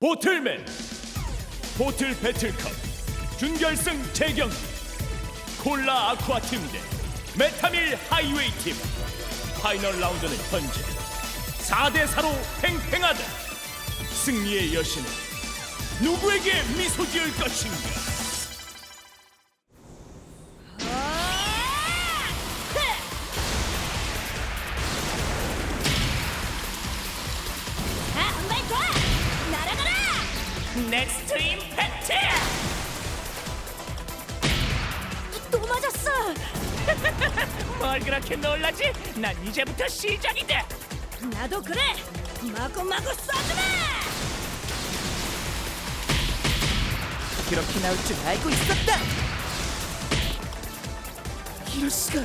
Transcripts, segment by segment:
보틀맨 보틀 배틀컵 준결승 재경 콜라 아쿠아 팀 대 메타밀 하이웨이 팀. 파이널 라운드는 현재 4대 4로 팽팽하다. 승리의 여신은 누구에게 미소 지을 것인가 넥스트림 배틀 또 맞았어! 뭘 그렇게 놀라지 난 이제부터 시작이다 나도 그래! 마구마구 쏴주마! 그렇게 나올 줄 알고 있었다. 이럴 수가.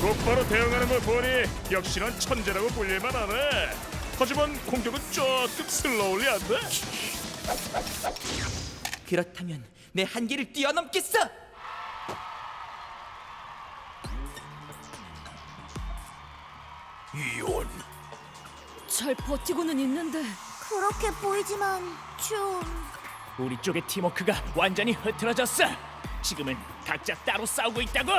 곧바로 대응하는 걸 보니 역시 넌 천재라고 불릴만 하네 하지만 공격은 조금 슬로울리 한데? 그렇다면 내 한계를 뛰어넘겠어. 이온 잘 버티고는 있는데. 그렇게 보이지만 좀... 우리 쪽의 팀워크가 완전히 흐트러졌어. 지금은 각자 따로 싸우고 있다고!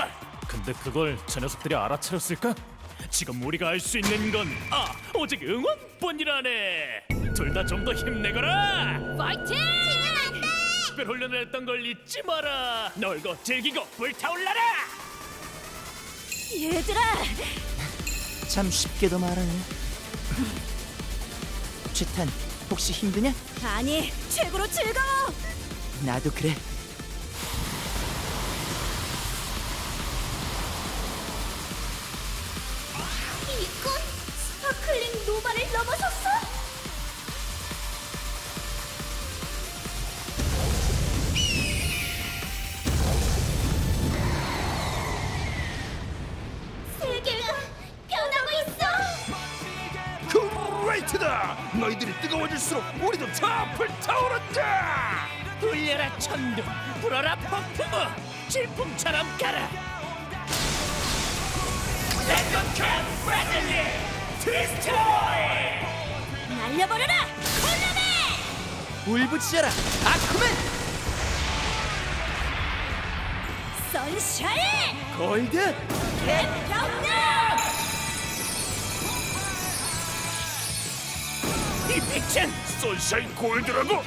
근데 그걸 저 녀석들이 알아차렸을까? 지금 우리가 알 수 있는 건 아 오직 응원뿐이라네 둘 다 좀 더 힘내거라 파이팅! 지면 안 돼! 특별 훈련을 했던 걸 잊지 마라 놀고 즐기고 불타올라라 얘들아! 참 쉽게도 말하네. 최탄, 혹시 힘드냐? 아니, 최고로 즐거워! 나도 그래. 너희들이 뜨거워질수록 우리도 더 불타오른다! 울려라 천둥 불어라 폭풍우 질풍처럼 가라 레드캡 브래들리 트위스트로이 날려버려라! 콜라맨! 울부짖어라, 아쿠맨! 선샤인! 골드! 캡병력! 이 빛은 선샤인 골드라고?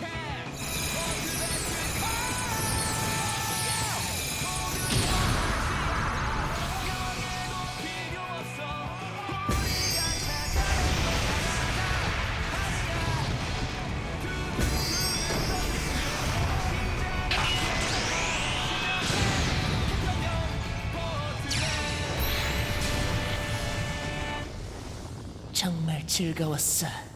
정말 즐거웠어.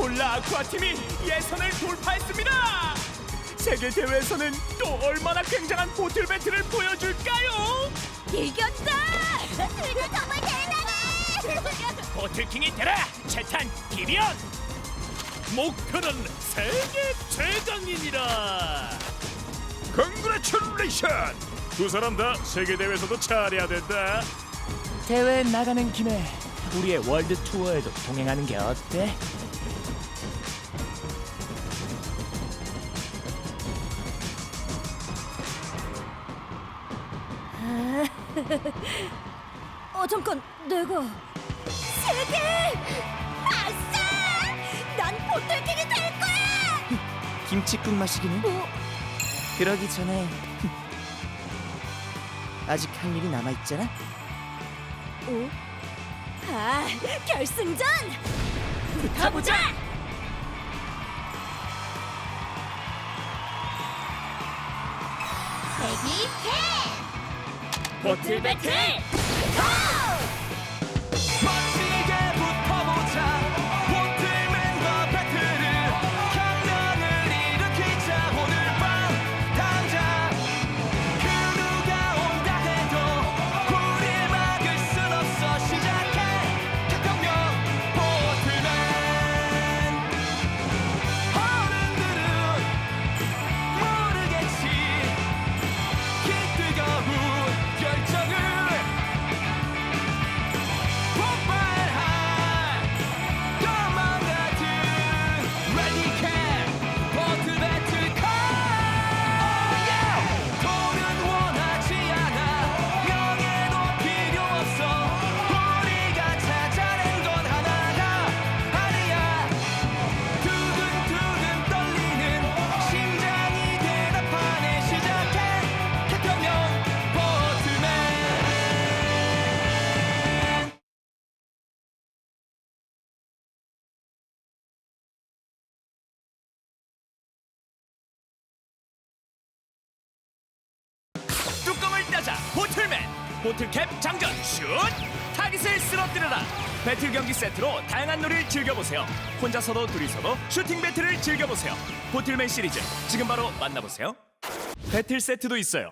콜라 아쿠아 팀이 예선을 돌파했습니다. 세계 대회에서는 또 얼마나 굉장한 보틀 배틀을 보여줄까요? 이겼다! 그거 정말 대단해! 보틀킹이 되라 채탄 기련 목표는 세계 최강이니라. 컨그레츄레이션! 두 사람 다 세계 대회에서도 잘해야 된다 대회 나가는 김에 우리의 월드 투어에도 동행하는 게 어때? 어 잠깐 내가 세계! 아싸! 난 보틀킹이 될 거야! 김치국 마시기는? 어? 그러기 전에 아직 할 일이 남아 있잖아. 어? 아 결승전! 가보자! 대기 캠! 보틀 배틀 보틀캡 장전 슛! 타깃을 쓰러뜨려라! 배틀 경기 세트로 다양한 놀이를 즐겨보세요. 혼자서도 둘이서도 슈팅 배틀을 즐겨보세요. 보틀맨 시리즈 지금 바로 만나보세요. 배틀 세트도 있어요